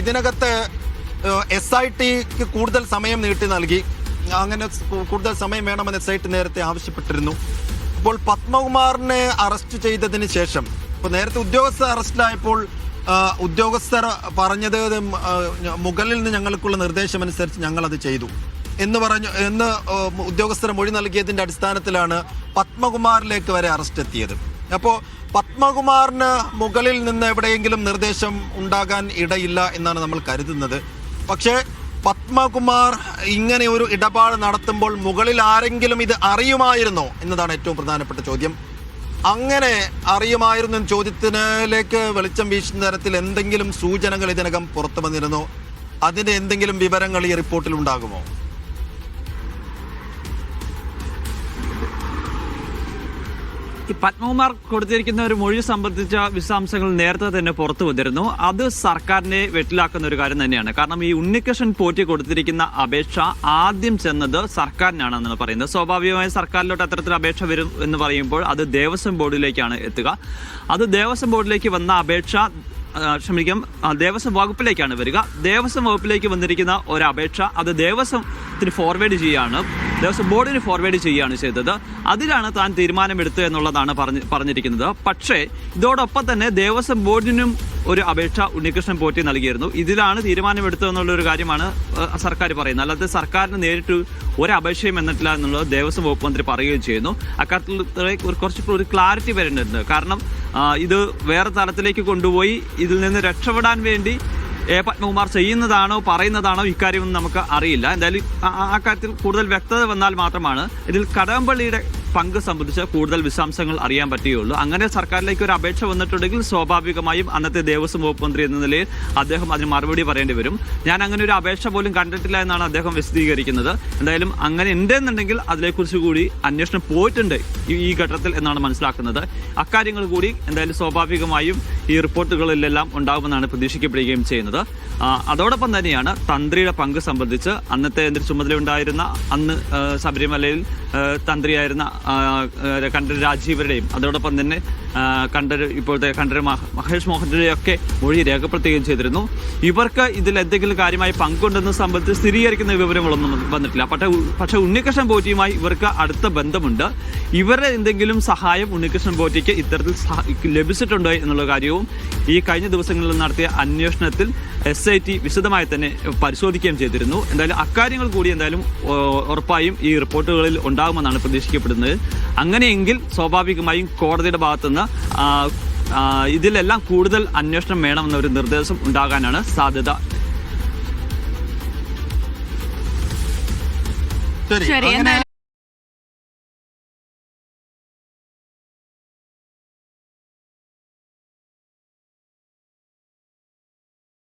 ഇതിനകത്ത് S I tick കൂടുതൽ സമയം നീട്ടി നൽകി. അങ്ങനെ കൂടുതൽ സമയം വേണമെന്ന് എസ് ഐ ടി നേരത്തെ ആവശ്യപ്പെട്ടിരുന്നു. അപ്പോൾ പത്മകുമാറിനെ അറസ്റ്റ് ചെയ്തതിന് ശേഷം ഇപ്പോൾ നേരത്തെ ഉദ്യോഗസ്ഥർ അറസ്റ്റിലായപ്പോൾ ഉദ്യോഗസ്ഥർ പറഞ്ഞത് മുകളിൽ നിന്ന് ഞങ്ങൾക്കുള്ള നിർദ്ദേശമനുസരിച്ച് ഞങ്ങൾ അത് ചെയ്തു. എന്ന് പറഞ്ഞു എന്ന് ഉദ്യോഗസ്ഥർ മൊഴി നൽകിയതിന്റെ അടിസ്ഥാനത്തിലാണ് പത്മകുമാറിലേക്ക് വരെ അറസ്റ്റ് എത്തിയത്. അപ്പോൾ പത്മകുമാറിന് മുകളിൽ നിന്ന് എവിടെയെങ്കിലും നിർദ്ദേശം ഉണ്ടാകാൻ ഇടയില്ല എന്നാണ് നമ്മൾ കരുതുന്നത്. പക്ഷേ പത്മകുമാർ ഇങ്ങനെ ഒരു ഇടപാട് നടത്തുമ്പോൾ മുകളിൽ ആരെങ്കിലും ഇത് അറിയുമായിരുന്നോ എന്നതാണ് ഏറ്റവും പ്രധാനപ്പെട്ട ചോദ്യം. അങ്ങനെ അറിയുമായിരുന്നു എന്ന ചോദ്യത്തിലേക്ക് വെളിച്ചം വീശുന്ന തരത്തിൽ എന്തെങ്കിലും സൂചനകൾ ഇതിനകം പുറത്തു വന്നിരുന്നോ? അതിന്റെ എന്തെങ്കിലും വിവരങ്ങൾ ഈ റിപ്പോർട്ടിൽ ഉണ്ടാകുമോ? ഈ പത്മകുമാർ കൊടുത്തിരിക്കുന്ന ഒരു മൊഴി സംബന്ധിച്ച വിശദാംശങ്ങൾ നേരത്തെ തന്നെ പുറത്തു വന്നിരുന്നു. അത് സർക്കാരിനെ വെട്ടിലാക്കുന്ന ഒരു കാര്യം തന്നെയാണ്. കാരണം ഈ ഉണ്ണികൃഷ്ണൻ പോറ്റി കൊടുത്തിരിക്കുന്ന അപേക്ഷ ആദ്യം ചെന്നത് സർക്കാരിനാണെന്നാണ് പറയുന്നത്. സ്വാഭാവികമായി സർക്കാരിലോട്ട് അത്തരത്തിൽ അപേക്ഷ വരും എന്ന് പറയുമ്പോൾ അത് ദേവസ്വം ബോർഡിലേക്കാണ് എത്തുക. അത് ദേവസ്വം ബോർഡിലേക്ക് വന്ന അപേക്ഷ ക്ഷമിക്കാം. ദേവസ്വം വകുപ്പിലേക്കാണ് വരിക. ദേവസ്വം വകുപ്പിലേക്ക് വന്നിരിക്കുന്ന ഒരു അപേക്ഷ അത് ദേവസ്വത്തിന് ഫോർവേഡ് ചെയ്യുകയാണ്. ദേവസ്വം ബോർഡിന് ഫോർവേഡ് ചെയ്യുകയാണ് ചെയ്തത്. അതിലാണ് താൻ തീരുമാനമെടുത്തത് എന്നുള്ളതാണ് പറഞ്ഞ് പറഞ്ഞിരിക്കുന്നത്. പക്ഷേ ഇതോടൊപ്പം തന്നെ ദേവസ്വം ബോർഡിനും ഒരു അപേക്ഷ ഉണ്ണികൃഷ്ണൻ പോറ്റി നൽകിയിരുന്നു. ഇതിലാണ് തീരുമാനമെടുത്തത് എന്നുള്ളൊരു കാര്യമാണ് സർക്കാർ പറയുന്നത്. അല്ലാതെ സർക്കാരിന് നേരിട്ട് ഒരു എന്നിട്ടില്ല എന്നുള്ളത് ദേവസ്വം വകുപ്പ് മന്ത്രി പറയുകയും ചെയ്യുന്നു. അക്കാര്യത്തിൽ കുറച്ച് ഒരു ക്ലാരിറ്റി വരേണ്ടതുണ്ട്. കാരണം ഇത് വേറെ തലത്തിലേക്ക് കൊണ്ടുപോയി ഇതിൽ നിന്ന് രക്ഷപ്പെടാൻ വേണ്ടി എ പത്മകുമാർ ചെയ്യുന്നതാണോ പറയുന്നതാണോ ഇക്കാര്യമൊന്നും നമുക്ക് അറിയില്ല. എന്തായാലും ആ- കാര്യത്തിൽ കൂടുതൽ വ്യക്തത വന്നാൽ മാത്രമാണ്. ഇതിൽ കടകംപള്ളിയുടെ പങ്ക് സംബന്ധിച്ച് കൂടുതൽ വിശദാംശങ്ങൾ അറിയാൻ പറ്റുകയുള്ളൂ. അങ്ങനെ സർക്കാരിലേക്ക് ഒരു അപേക്ഷ വന്നിട്ടുണ്ടെങ്കിൽ സ്വാഭാവികമായും അന്നത്തെ ദേവസ്വം വകുപ്പ് മന്ത്രി എന്ന നിലയിൽ അദ്ദേഹം അതിന് മറുപടി പറയേണ്ടി വരും. ഞാൻ അങ്ങനെ ഒരു അപേക്ഷ പോലും കണ്ടിട്ടില്ല എന്നാണ് അദ്ദേഹം വിശദീകരിക്കുന്നത്. എന്തായാലും അങ്ങനെ ഉണ്ടെന്നുണ്ടെങ്കിൽ അതിനെക്കുറിച്ച് കൂടി അന്വേഷണം പോയിട്ടുണ്ട് ഈ- ഘട്ടത്തിൽ എന്നാണ് മനസ്സിലാക്കുന്നത്. അക്കാര്യങ്ങൾ കൂടി എന്തായാലും സ്വാഭാവികമായും ഈ റിപ്പോർട്ടുകളിലെല്ലാം ഉണ്ടാകുമെന്നാണ് പ്രതീക്ഷിക്കപ്പെടുകയും ചെയ്യുന്നത്. അതോടൊപ്പം തന്നെയാണ് തന്ത്രിയുടെ പങ്ക് സംബന്ധിച്ച് അന്നത്തെ എന്തൊരു ചുമതല ഉണ്ടായിരുന്ന അന്ന് ശബരിമലയിൽ തന്ത്രിയായിരുന്ന കണ്ഠര് രാജീവരുടെയും അതോടൊപ്പം തന്നെ കണ്ഠര് ഇപ്പോഴത്തെ കണ്ഠര് മഹേഷ് മോഹന്റെ ഒക്കെ മൊഴി രേഖപ്പെടുത്തുകയും ചെയ്തിരുന്നു. ഇവർക്ക് ഇതിൽ എന്തെങ്കിലും കാര്യമായി പങ്കുണ്ടെന്ന് സംബന്ധിച്ച് സ്ഥിരീകരിക്കുന്ന വിവരങ്ങളൊന്നും വന്നിട്ടില്ല. പക്ഷേ പക്ഷേ ഉണ്ണികൃഷ്ണൻ പോറ്റിയുമായി ഇവർക്ക് അടുത്ത ബന്ധമുണ്ട്. ഇവരുടെ എന്തെങ്കിലും സഹായം ഉണ്ണികൃഷ്ണൻ പോറ്റിക്ക് ഇത്തരത്തിൽ ലഭിച്ചിട്ടുണ്ടോ എന്നുള്ള കാര്യവും ഈ കഴിഞ്ഞ ദിവസങ്ങളിൽ നടത്തിയ അന്വേഷണത്തിൽ എസ് ഐ ടി വിശദമായി തന്നെ പരിശോധിക്കുകയും ചെയ്തിരുന്നു. എന്തായാലും അക്കാര്യങ്ങൾ കൂടി എന്തായാലും ഉറപ്പായും ഈ റിപ്പോർട്ടുകളിൽ ഉണ്ടാകുമെന്നാണ് പ്രതീക്ഷിക്കപ്പെടുന്നത്. അങ്ങനെയെങ്കിൽ സ്വാഭാവികമായും കോടതിയുടെ ഭാഗത്തുനിന്ന് ഇതിലെല്ലാം കൂടുതൽ അന്വേഷണം വേണമെന്ന ഒരു നിർദ്ദേശം ഉണ്ടാകാനാണ് സാധ്യത. ശരി